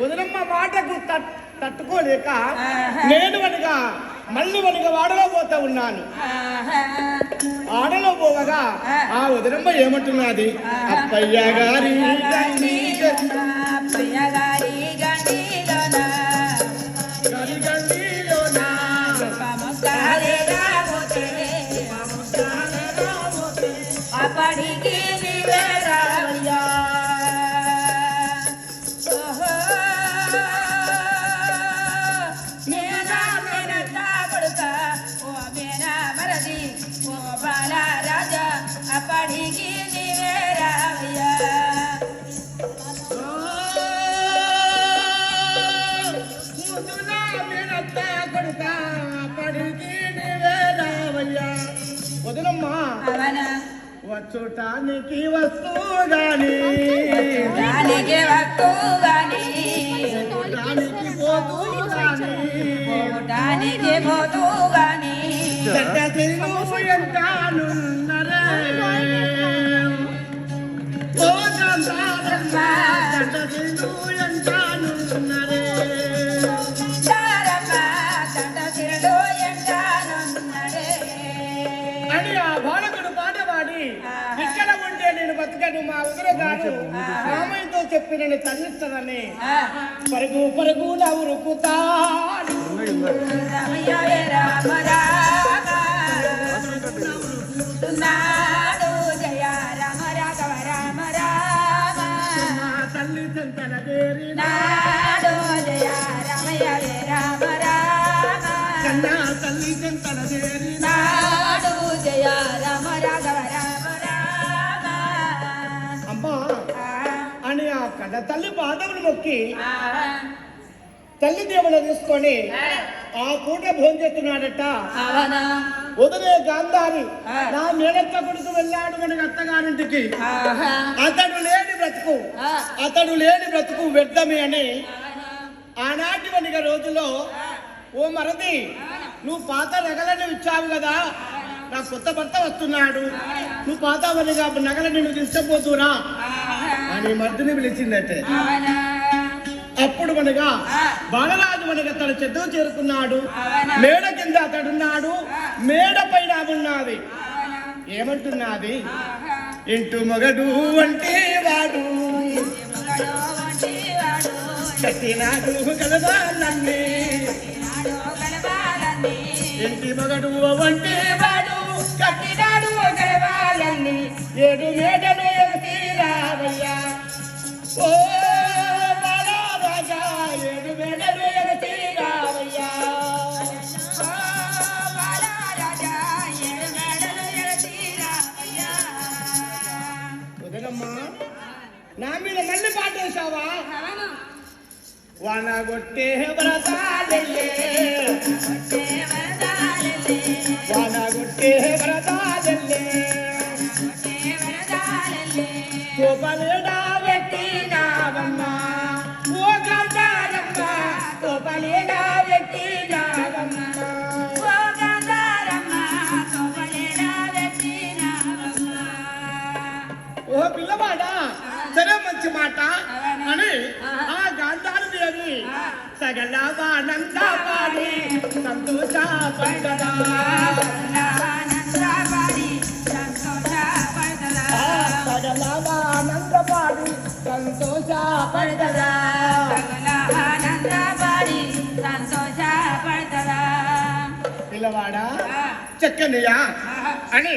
వదనమ్మ మాటకు తట్- తట్టుకోలేక ఆహా. నేను వనగా మళ్ళీ వనక వాడలో పోతా ఉన్నాను. ఆడలో పోవగా ఆ వదనమ్మ ఏమంటున్నది? అప్పయ్య గారి గండి అప్పయ్య గారి గండిలోన గారి వదనమ్మ. అవనా వచ్చుటానికి వస్తువు గాని. దానికి వస్తువుగాని, దానికి పోతూ గాని. దానికి ఎంటానున్నరే. ఓ అని ఆ బాలకుడు పాట పాడి ఇక్కడ ఉంటే నేను బతకను. మా ఉదర గారు రామయ్యతో చెప్పి నేను తన్నిస్తానని ఆ, పరుగు పరుగు రామ. నాడు జయ రామ రాఘవ రామ రామ. తల్లి చెంతల దేరి నాడు జయ రమయ్య వే రామ రామ. కన్నా తల్లి నాడు జయ రామ రాఘవ రామ రామ. అమ్మా ఆ, అని ఆ కన్న తల్లి పాదములు మొక్కి తల్లి దేవుడు తీసుకొని ఆ. పూట భోంచేస్తున్నాడట అవనా? వదిలే గాంధారి. నా మేనత్త కొడుకు వెళ్ళాడు మనకి అత్తగారింటికి. అతడు లేని బ్రతుకు అతడు లేని బ్రతుకు వ్యర్థమే అని. ఆనాటి వనిక రోజులో ఓ మరది నువ్వు పాత నగలను ఇచ్చావు కదా నా కొత్త భర్త వస్తున్నాడు. నువ్వు పాతావని వనిగా నగలని నువ్వు తీసుకుపోతురా అని మర్దిని పిలిచిందటే. అప్పుడు మనగా బాలరాజు మనగా తన చెద్దకు చేరుకున్నాడు. మేడ కింద అతడున్నాడు. మేడ పైన ఉన్నది. ఏమంటున్నది? ఇంటు మగడు అంటే వాడు. కట్టినాడు కలవాలన్నీ ఇంటి మగడు అంటే కట్టినాడు కలవాలన్నీ ఏడు మేడలు ఎగసి రావయ్యా ఓ బాలరాజా ఏడు మేడలు ఎగసి రావయ్యా నా మీద మళ్ళీ పాటేశావా అవను. వానగొట్టే వ్రతాలెల్లే దేవరదాలెల్లే. దేవరదాలెల్లే. కోపలేడా పెట్టినావమ్మ ఓ గంటారమ్మ కోపలేడా పెట్టినావమ్మ ఓ గంగారమ్మ, తోపలేడా వెట్టినావమ్మ. ఓ పిల్లవాడా సరే మంచి మాట. అని ఆ ಸಡಗಲವಾನಂದ ಮಾಡಿ ಸಂತೋಷ ಪಡೆದ ಸಡಲವಾನಂದ ಮಾಡಿ ಸಂತೋಷ ಪಡೆದ ಆನಂದ ಮಾಡಿ ಸಂತೋಷ ಪಡೆದ ಇಲ್ಲವಾಡ ಚಕ್ಕನೆಯ ಅಣಿ.